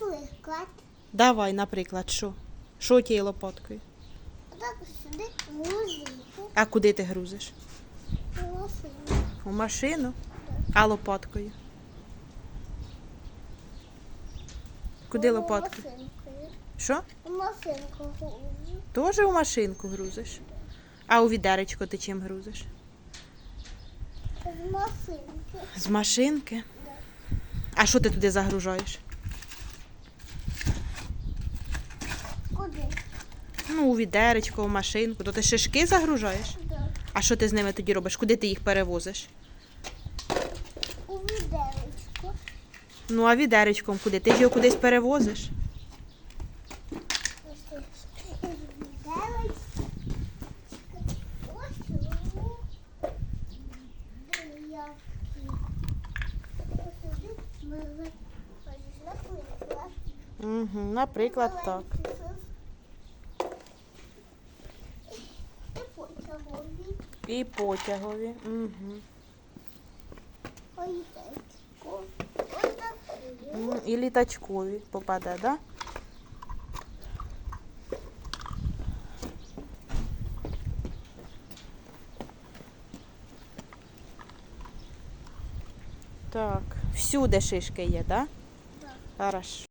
Наприклад, Давай, наприклад, що? Що тією лопаткою? так сюди музику, А куди ти грузиш? У машину. У машину? А лопаткою? Куди? Машинкою. Що? У машинку грузу. Теж у машинку грузиш? А у відеречко ти чим грузиш? З машинки. З машинки? А що ти туди загружаєш? Куди? Ну, у відеречко, у машинку. То ти шишки загружаєш? Да. А що ти з ними тоді робиш? Куди ти їх перевозиш? У відеречку. Ну, а відеречком куди? Ти ж його кудись перевозиш? Тут. Із відеречка. Ось у деявки. Ось сюди ми ось наприклад. Угу, наприклад, так. І потягові. І потягові. Угу. І літачкові попаде, так? Да? Так, всюди шишки є, так? Да? Так. Хорошо.